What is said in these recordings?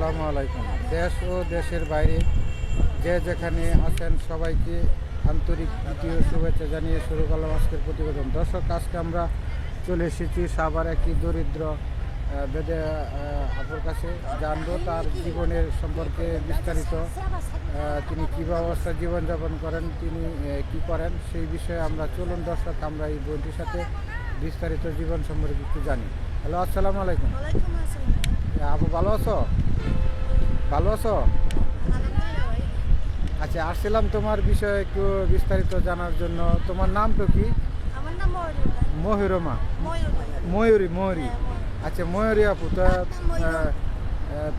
আসসালামু আলাইকুম। দেশ ও দেশের বাইরে যে যেখানে আছেন সবাইকে আন্তরিক দ্বিতীয় শুভেচ্ছা জানিয়ে শুরু করলাম আজকের প্রতিবেদন। দর্শক আজকে আমরা চলে এসেছি সাবার একটি দরিদ্র বেদে আপুর কাছে। জানব তার জীবনের সম্পর্কে বিস্তারিত তিনি কী ব্যবস্থা জীবনযাপন করেন তিনি কি করেন সেই বিষয়ে আমরা চলুন দর্শক আমরা এই বোনটির সাথে বিস্তারিত জীবন সম্পর্কে একটু জানি। হ্যালো আসসালামু আলাইকুম। আপু ভালো আছো? ভালো আছো? আচ্ছা আসছিলাম তোমার বিষয়ে একটু বিস্তারিত জানার জন্য। তোমার নাম তো কি? নাম ময়ূর মহিরমা ময়ূর হ্যাঁ, আচ্ছা ময়ূরী আপু তো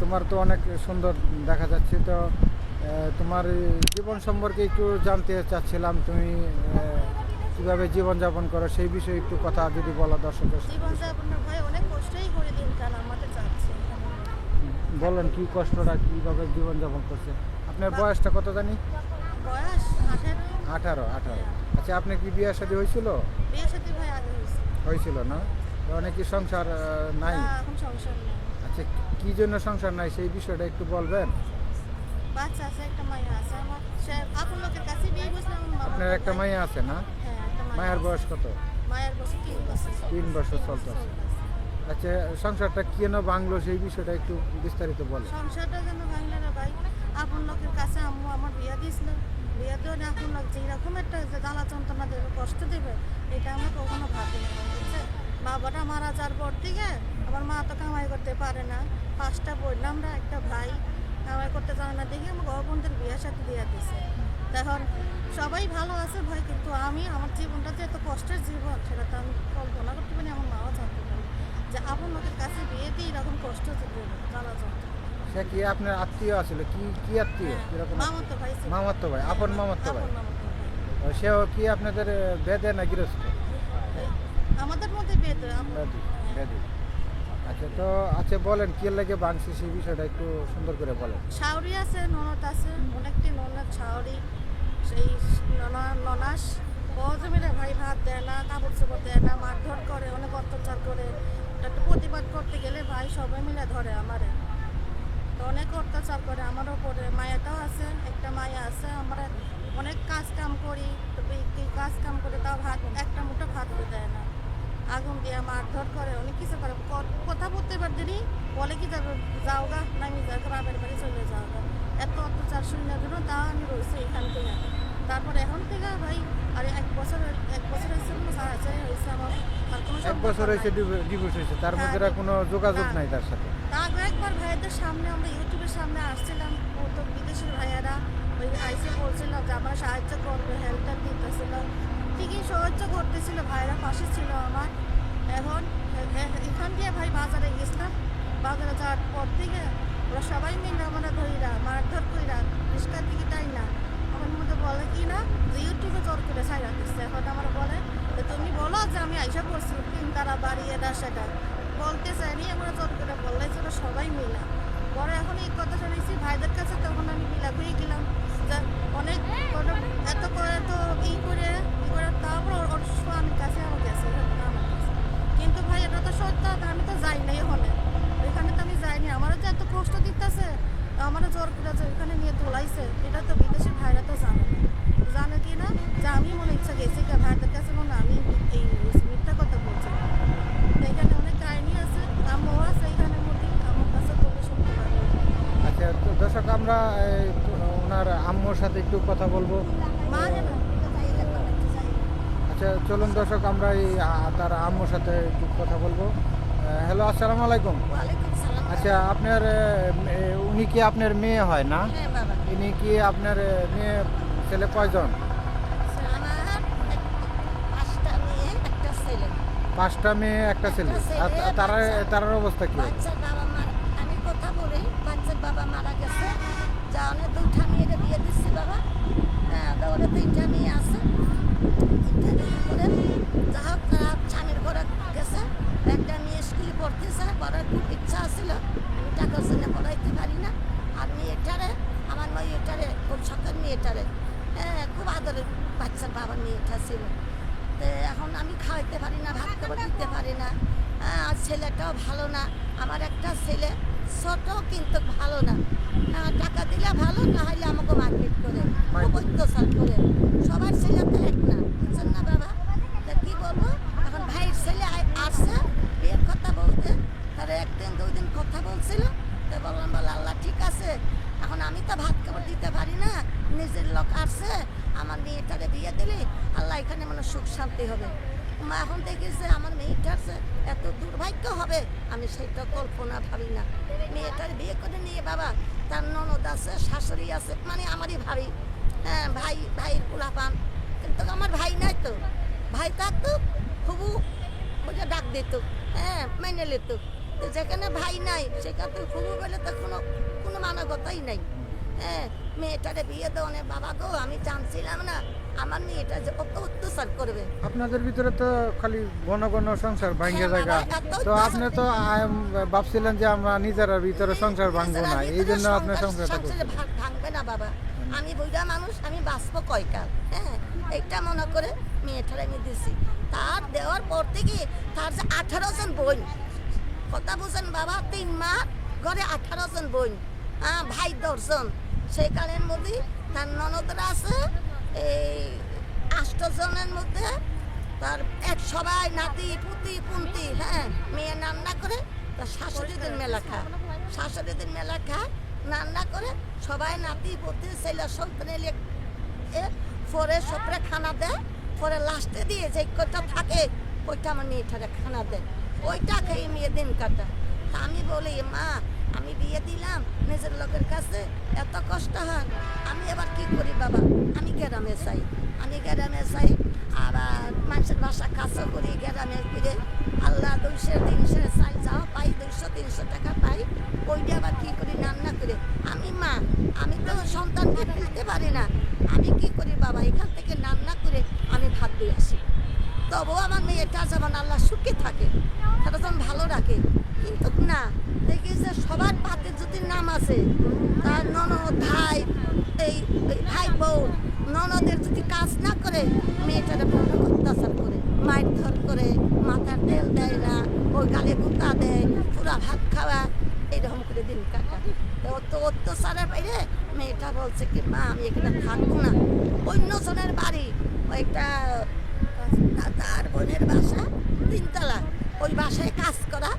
তোমার তো অনেক সুন্দর দেখা যাচ্ছে তো তোমার জীবন সম্পর্কে একটু জানতে চাচ্ছিলাম তুমি কীভাবে জীবনযাপন করো সেই বিষয়ে একটু কথা যদি বলো দর্শকের সাথে। জীবন যাপনের ভাই অনেক কষ্টই করে আমাদের বলেন কি কষ্টটা কীভাবে জীবনযাপন করছে? আপনার বয়সটা কত জানি? বয়স আঠেরো। আঠারো আচ্ছা আপনি কি বিয়ে শাদী হয়েছিল? হয়েছিল না? অনেক কি সংসার নাই? আচ্ছা কি জন্য সংসার নাই সেই বিষয়টা একটু বলবেন? বাচ্চা আছে একটা মাইয়া আছে। আমার সে আপন লোকের কাছে বিয়ে আপনার একটা। মাইয়া আছে না? হ্যাঁ মায়ের বয়স কত? মায়ের বয়স তিন বছর। তিন বছর চলতেছে। আচ্ছা সংসারটা কেন ভাঙলো সেই বিষয়টা একটু বিস্তারিত বলেন। সংসারটা যেন ভাঙলে না ভাই, আপন লোকের কাছে আম্মু আমার বিয়া দিয়েছিল। বিয়া দিয়ে না আপন লোক যেরকম একটা জ্বালা যন্ত্রণা দেবে, কষ্ট দেবে, এটা আমরা কখনো ভাবিনি বুঝছে বাবাটা মারা যাওয়ার পর থেকে আমার মা তো কামাই করতে পারে না। পাঁচটা বললাম আমরা একটা ভাই কামাই করতে জানে না, দেখে আমার বাবা বোনদের বিয়ের সাথে দিয়ে দিছে। তখন সবাই ভালো আছে ভাই, কিন্তু আমি আমার জীবনটা যে এত কষ্টের জীবন, সেটা তো আমি কল্পনা করতে পারি আমার মাও জানতে যে আপন লোকের কাছে বিয়ে দিয়ে এরকম কষ্ট দেবে জ্বালা যন্ত্রণা সে কি আপনার আত্মীয় আছিল কি কি আত্মীয়? কীরকম মামাতো ভাই ছিল। ভাই আপন মামাতো ভাই। সেও কি আপনাদের বেদে না গৃহস্থ? আমাদের মধ্যে তো আম- বেদি বেদি। আচ্ছা তো আচ্ছা বলেন কি লাগে বাংছি সেই বিষয়টা একটু সুন্দর করে বলেন। শাওরি আছে ননদ আছে অনেকটি ননদ শাওরি সেই ননা- ননাস। বড় মিলে ভাই ভাত দেয় না কাপড় চোপড় দেয় না মারধর করে অনেক অত্যাচার করে। একটা প্রতিবাদ করতে গেলে ভাই সবাই মিলে ধরে আমারে। তো অনেক অত্যাচার করে আমার ওপরে। মায়াটাও আছে, একটা মায়া আছে। আমরা অনেক কাজ কাম করি কাজ কাম করে তাও ভাত, একটা মুঠো ভাত দেয় না। আগুন দিয়ে মারধর করে, অনেক কিছু করে। কথা বলতে পার দেরি বলে কি যাবে যাও গা নামি যাও বাপের বাড়ি চলে যাও গা। এত অত্যাচার শূন্যের জন্য তাও আমি রয়েছি এখান থেকে। তারপর এখন থেকে ভাই, আর এক বছর এক বছর হয়েছে কোনো সাহায্য হয়েছে আমার। এক বছর হয়েছে ডিভোর্স হয়েছে তার হ্যাঁ, মধ্যে কোনো যোগাযোগ নাই তার সাথে। একবার ভাইয়াদের সামনে আমরা ইউটিউবের সামনে আসছিলাম ও তো বিদেশের ভাইয়ারা ওই আইসে বলছিল যে আমরা সাহায্য করবে হেল্পটা দিতেছিল। ঠিকই সাহায্য করতেছিল ভাইরা পাশে ছিল আমার। এখন এখান দিয়ে ভাই বাজারে গেছিলাম। বাজারে যাওয়ার পর থেকে ওরা সবাই মিলে আমরা ধইরা মারধর কইরা রিস্কার দিকে তাই না আমার মধ্যে বলে কি না যে ইউটিউবে জোর করে সাইরা দিচ্ছে এখন আমার বলে আমি আইসা তিন তারা বাড়ি এটা সেটা বলতে চাইনি আমরা জোর করে বললে ছিল সবাই মিলা পরে এখন এই কথা শুনেছি ভাইদের কাছে তখন আমি মিলা হয়ে গেলাম অনেক এত করে তো ই করে করে, তারপর ওর- স্বামীর কাছে আমার গেছে। কিন্তু ভাই, এটা তো সত্য আমি তো যাই নাই ওখানে ওইখানে তো আমি যাইনি, আমারও যে এত কষ্ট দিতেছে, আমারও জোর করে ওইখানে নিয়ে তোলাইছে এটা তো বিদেশের ভাইরা তো জানে না জানে কি না যে আমি মনে ইচ্ছা গেছি কে ভাইদের কাছে মনে হয় আমি এই মিথ্যা কথা বলছি তো এখানে অনেক কাহিনী আছে আম্মু আছে এখানের মধ্যে আমার কাছে বলে শুনতে পারবে আচ্ছা তো দর্শক আমরা এই, ওনার আম্মুর সাথে একটু কথা বলব মা যেন আচ্ছা চলুন দর্শক আমরা এই তার আম্মুর সাথে একটু কথা বলব। হ্যালো আসসালামু আলাইকুম। আচ্ছা আপনার উনি কি আপনার মেয়ে হয় না? হ্যাঁ ইনি কি আপনার মেয়ে ছেলে কয়জন? পাঁচটা মেয়ে একটা ছেলে। পাঁচটা মেয়ে একটা ছেলে। তারা তারার অবস্থা কি? বাবা মারা আমি কথা বলি বাচ্চার বাবা মারা গেছে। যা অনেক দুইটা মেয়েরে বিয়ে দিচ্ছি বাবা। হ্যাঁ ওরা তিনটা মেয়ে আছে তিনটা মেয়ে করে যা হোক তারা স্বামীর ঘরে গেছে একটা মেয়ে স্কুলে পড়তেছে পড়ার খুব ইচ্ছা ছিল আমি টাকার জন্য পড়াইতে পারি না আর মেয়েটারে আমার মেয়েটারে খুব শখের মেয়েটারে হ্যাঁ খুব আদরের বাচ্চার বাবার মেয়েটা ছিল তো এখন আমি খাওয়াইতে পারি না ভাত খাবার দিতে পারি না হ্যাঁ, আর ছেলেটাও ভালো না আমার একটা ছেলে ছোট কিন্তু ভালো না আহ, টাকা ভালো না হলে আমাকে মারপিট করে। অত্যাচার করে। সবার ছেলে তো এক না। বুঝছেন না বাবা? তা কি বলব? এখন ভাইয়ের ছেলে আসছে বিয়ের কথা বলতে। তারা একদিন দুই দিন কথা বলছিল। তো বললাম বলে আল্লাহ ঠিক আছে। এখন আমি তো ভাত খাবার দিতে পারি না। নিজের লোক আসছে আমার মেয়েটারে বিয়ে দিলে। আল্লাহ এখানে মানে সুখ শান্তি হবে। মা এখন দেখেছে আমার মেয়েটার যে এত দুর্ভাগ্য হবে আমি সেটা কল্পনা ভাবি না। মেয়েটার বিয়ে করে নিয়ে বাবা তার ননদ আছে, শাশুড়ি আছে মানে আমারই ভাবি। হ্যাঁ ভাই, ভাইয়ের পোলা পান কিন্তু আমার ভাই নাই তো। ভাই থাকতো খুবু বুঝে ডাক দিত হ্যাঁ মেনে নিত। যেখানে ভাই নাই, সেখানে খুবু বলে তো কোনো কোনো মানবতাই নাই। হ্যাঁ মেয়েটারে বিয়ে দেওয়ানে বাবা গো আমি জানছিলাম না। আমার মেয়েটা যে কত অত্যাচার করবে। আপনাদের ভিতরে তো খালি ঘন ঘন সংসার ভাঙ্গে হ্যাঁ, জায়গা। তো আপনি তো ভাবছিলেন যে আমরা নিজেরা ভিতরে সংসার ভাঙবো না। এই জন্য আপনার সংসারে ভাঙবে না বাবা। আমি বুঝা মানুষ আমি বাঁচবো কয়কাল? হ্যাঁ এইটা মনে করে মেয়েটার আমি দিছি। তার দেওয়ার পর থেকে তার যে আঠারো জন বোন কথা বুঝেন বাবা তিন মা ঘরে আঠারো জন বোন হ্যাঁ ভাই দশজন। সেই কালের মধ্যে তার ননদরা আছে, এই আষ্ট জনের মধ্যে, তার এক সবাই নাতি, পুতি, পুন্তি হ্যাঁ মেয়ে রান্না করে তার শাশুড়িদের মেলা খায়। শাশুড়িদের মেলা খায় রান্না করে সবাই নাতি, পুতি, ছেলে সন্তানে এ পরে সপরে খানা দেয়, পরে লাস্টে দিয়ে যে কটা থাকে, ওইটা আমার মেয়েটারে খানা দেয়। ওইটা খেয়ে মেয়ে দিন কাটা আমি বলি, মা আমি বিয়ে দিলাম, নিজের লোকের কাছে এত কষ্ট হয়। আমি এবার কি করি বাবা? আমি গ্রামে চাই আমি গ্রামে চাই আবার মানুষের বাসা কাছে করি, গ্রামে ফিরে আল্লাহ দুইশো তিনশো চাই যাও পাই, দুইশো তিনশো টাকা পাই, ওইটা আবার কি করি রান্না করে? আমি মা, আমি তো সন্তানকে ফেলতে পারি না। আমি কি করি বাবা? এখান থেকে রান্না করে আমি ভাত দিয়ে আসি। তবুও আমার মেয়েটা যেমন আল্লাহ সুখে থাকে সেটা যেমন ভালো রাখে। কিন্তু না, দেখি যে সবার পাতে যদি নাম আছে, তার ননদ, ভাই, এই ভাই বউ ননদের যদি কাজ না করে, মেয়েটারে বড় অত্যাচার করে মায়ের ধর করে, মাথার তেল দেয় না ওই গালে গুতা দেয়, পুরা ভাত খাওয়া, এইরকম করে দিন কাটা অত অত্যাচারের বাইরে মেয়েটা বলছে কি, মা, আমি এখানে থাকব না। অন্যজনের বাড়ি, ওইটা, তার বোনের বাসা তিনতলা। ওই বাসায় কাজ করা।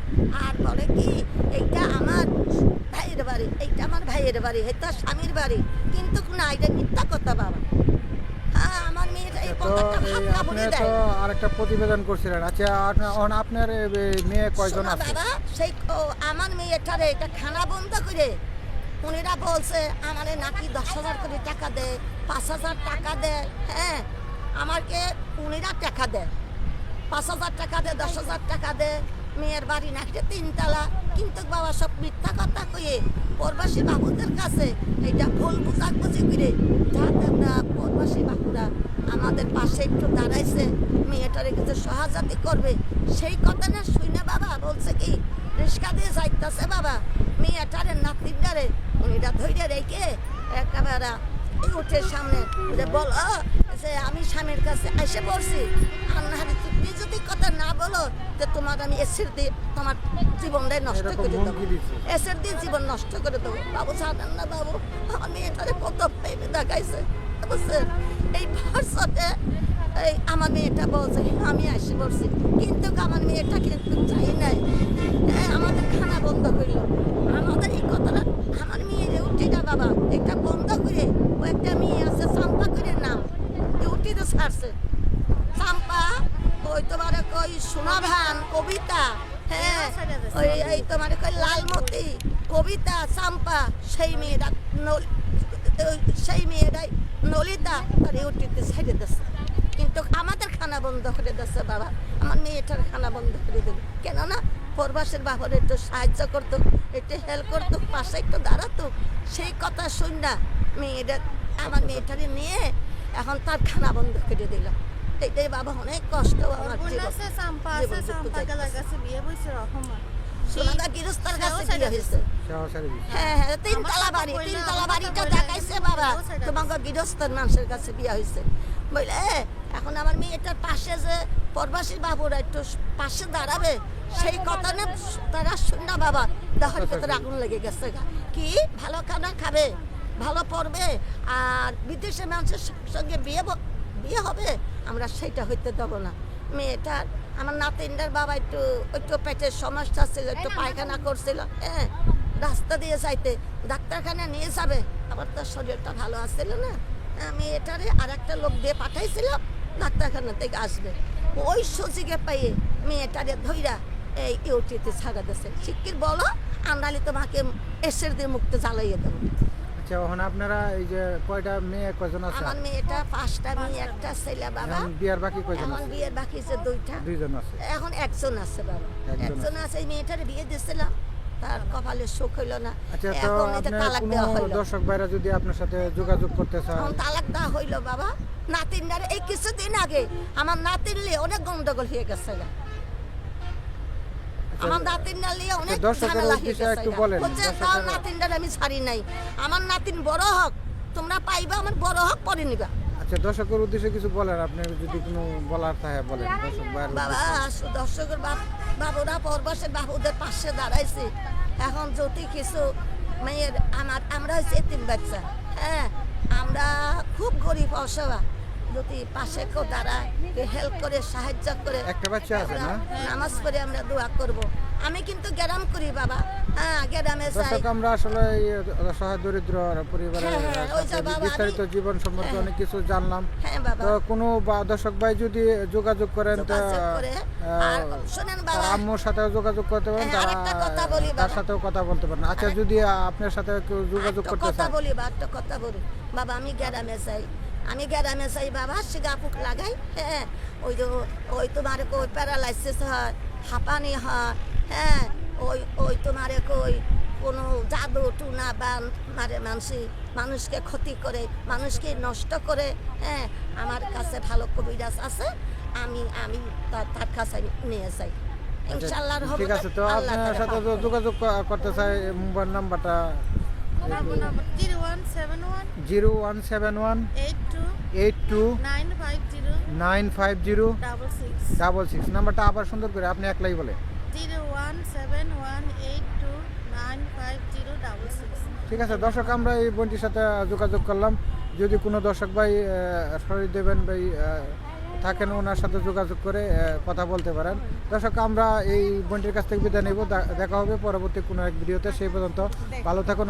আর বলে কি এইটা আমার ভাইয়ের বাড়ি এইটা আমার ভাইয়ের বাড়ি এটা স্বামীর বাড়ি। কিন্তু না এটা মিথ্যা কথা বাবা। হ্যাঁ আমার এই তো কথাটা ভাবনা বলে দেয়। আরেকটা প্রতিবেদন করছিলেন। আচ্ছা আপনার মেয়ে কয়জন শোনো আছে? বাবা সেই আমার মেয়েটারে এটা খানা বন্ধ করে উনিরা বলছে আমারে নাকি দশ হাজার করে টাকা দেয় পাঁচ হাজার টাকা দেয় হ্যাঁ আমাকে উনিরা টাকা দেয়। পাঁচ হাজার টাকা দে, দশ হাজার টাকা দে। মেয়ের বাড়ি নাকি তিনতলা। কিন্তু বাবা সব মিথ্যা কথা কয়ে পরবাসী বাবুদের কাছে এইটা ভুল বুঝাক বুঝি করে আমরা পরবাসী বাবুরা। আমাদের পাশে একটু দাঁড়াইছে, মেয়েটারে কিছু সহাজাতি করবে। সেই কথা না শুনে বাবা বলছে কি, রিক্সা দিয়ে যাইতেছে বাবা। মেয়েটারে নাতিটারে উনিরা ধৈর্য রেখে একেবারে উঠের সামনে যে বলো যে আমি স্বামীর কাছে এসে পড়ছি আর তুমি যদি কথা না বলো যে তোমার আমি এসের দিয়ে তোমার জীবনটাই নষ্ট করে দেবো। এসের দিয়ে জীবন নষ্ট করে দেবো। বাবু জানেন না বাবু আমি এটারে কত প্রেমে দেখাইছে। বুঝছেন? এই ভরসাতে এই আমার মেয়েটা বলছে আমি আসি বলছি কিন্তু আমার মেয়েটা কিন্তু চাই নাই। আমাদের খানা বন্ধ করল। আমাদের এই কথাটা আমার মেয়ে উঠি না বাবা ও একটা মেয়ে আছে, চাম্পা করে নাম। উঠি তো ছাড়ছে। চাম্পা, ওই তোমার ওই সোনাভান, কবিতা হ্যাঁ ওই এই তোমার কই লালমতি, কবিতা, চাম্পা, সেই ওই সেই মেয়েরাই নলিতা, আর ইউটিতে ছেড়ে দিচ্ছে কিন্তু আমাদের খানা বন্ধ করে দিচ্ছে বাবা। আমার মেয়েটার খানা বন্ধ করে দেবে কেননা পরবাসের বাবার একটু সাহায্য করতো, একটু হেল্প করতো, পাশে একটু দাঁড়াতো। সেই কথা শুন না মেয়েটা আমার মেয়েটারে নিয়ে এখন তার খানা বন্ধ করে দিলাম এটাই বাবা অনেক কষ্ট আমার সোনাদা কাছে বিয়ে হয়েছে। হ্যাঁ হ্যাঁ তিনতলা বাড়ি তিনতলা বাড়িটা দেখাইছে বাবা। তোমাকে গৃহস্থর মানুষের কাছে বিয়ে হয়েছে। বুঝলে এখন আমার মেয়েটার পাশে যে পরবাসী বাবুরা একটু পাশে দাঁড়াবে সেই কথা না তারা শুন না বাবা দেহের আগুন লেগে গেছে কি? ভালো খানা খাবে? ভালো পড়বে আর বিদেশে মানুষের সঙ্গে বিয়ে বিয়ে হবে আমরা সেইটা হইতে দেবো না। মেয়েটার আমার নাতিনটার বাবা একটু একটু পেটের সমস্যা ছিল একটু পায়খানা করছিল হ্যাঁ রাস্তা দিয়ে যাইতে ডাক্তারখানা নিয়ে যাবে আবার তার শরীরটা ভালো আসছিল না। হ্যাঁ, মেয়েটারে আর একটা লোক দিয়ে পাঠাইছিলাম ডাক্তারখানা থেকে আসবে। ওই সুযোগে পাইয়ে মেয়েটারে ধইরা এই ইউটিতে ছাড়া দিছে। শিক্ষির বলো আন্দালি তোমাকে এসের দিয়ে মুক্ত জ্বালাইয়ে দেবো। আচ্ছা এখন আপনারা এই যে কয়টা মেয়ে কয়জন আছে? আমার মেয়েটা পাঁচটা মেয়ে একটা ছেলে বাবা। বিয়ার বাকি কয়জন আছে? বিয়ের বাকি আছে দুইটা। দুইজন আছে। এখন একজন আছে বাবা। একজন আছে। এই মেয়েটার বিয়ে দিয়েছিলাম তার কপালে সুখ হইল না। আচ্ছা তো তালাক দেওয়া হইল। দর্শক ভাইরা যদি আপনার সাথে যোগাযোগ করতে চান তালাক দেওয়া হইল বাবা। নাতিনটার এই কিছুদিন আগে আমার নাতিনলে অনেক গন্ডগোল হয়ে গেছে আমার নাতিনটা নিয়ে অনেক আচ্ছা, দর্শকের উদ্দেশ্যে একটু বলেন, বলছে, তাও নাতিনটার আমি ছাড়ি নাই। আমার নাতিন বড় হোক তোমরা পাইবা আমার বড় হোক পরে নিবা। আচ্ছা দর্শকের উদ্দেশ্যে কিছু বলেন আপনি যদি কোনো বলার থাকে বলেন দর্শক বাবা দর্শকের বাবুরা পরবাসের বাবুদের পাশে দাঁড়াইছে। এখন যদি কিছু মেয়ের আমার আমরা হচ্ছে তিন বাচ্চা হ্যাঁ? আমরা খুব গরিব অসভা যদি পাশে কেউ দাঁড়ায় হেল্প করে সাহায্য করে একটা বাচ্চা আছে না? নামাজ পড়ে আমরা দোয়া করব। আমি কিন্তু গ্যারাম করি বাবা। হ্যাঁ গ্যারামে যাই। আমরা আসলে অসহায় দরিদ্র পরিবারের হ্যাঁ, হ্যাঁ, বিস্তারিত জীবন সম্পর্কে হ্যাঁ। অনেক কিছু জানলাম। হ্যাঁ তো কোনো দর্শক ভাই যদি যোগাযোগ করেন তো আম্মুর সাথেও যোগাযোগ করতে পারেন হ্যাঁ, তারা আরেকটা কথা বলি তার সাথেও কথা বলতে পারেন। আচ্ছা যদি আপনার সাথে কেউ যোগাযোগ করতে কথা বলি বা একটা কথা বলি। বাবা আমি গ্যারামে যাই। আমি গ্যারামে চাই বাবা সিগাপুক লাগাই হ্যাঁ। ওই তো ওই তোমার কই প্যারালাইসিস হয় হাঁপানি হয় হ্যাঁ। ওই ওই তোমার কই কোনো জাদু টুনা বা মারে মানুষই মানুষকে ক্ষতি করে মানুষকে নষ্ট করে হ্যাঁ। আমার কাছে ভালো কবিরাজ আছে আমি আমি তার কাছে নিয়ে যাই। ইনশাল্লাহ আচ্ছা, ঠিক আছে তো আপনার সাথে যোগাযোগ করতে চাই মোবাইল নাম্বারটা নম্বর নম্বর zero one seven one eight two nine five zero double six. নাম্বারটা আবার সুন্দর করে আপনি একলাই বলে। ঠিক আছে দর্শক আমরা এই বোনটির সাথে যোগাযোগ করলাম। যদি কোনো দর্শক ভাই শরীর দেবেন ভাই থাকেন ওনার সাথে যোগাযোগ করে কথা বলতে পারেন। দর্শক আমরা এই বোনটির কাছ থেকে বিদায় নেব। দেখা হবে পরবর্তী কোনো এক ভিডিওতে। সেই পর্যন্ত ভালো থাকুন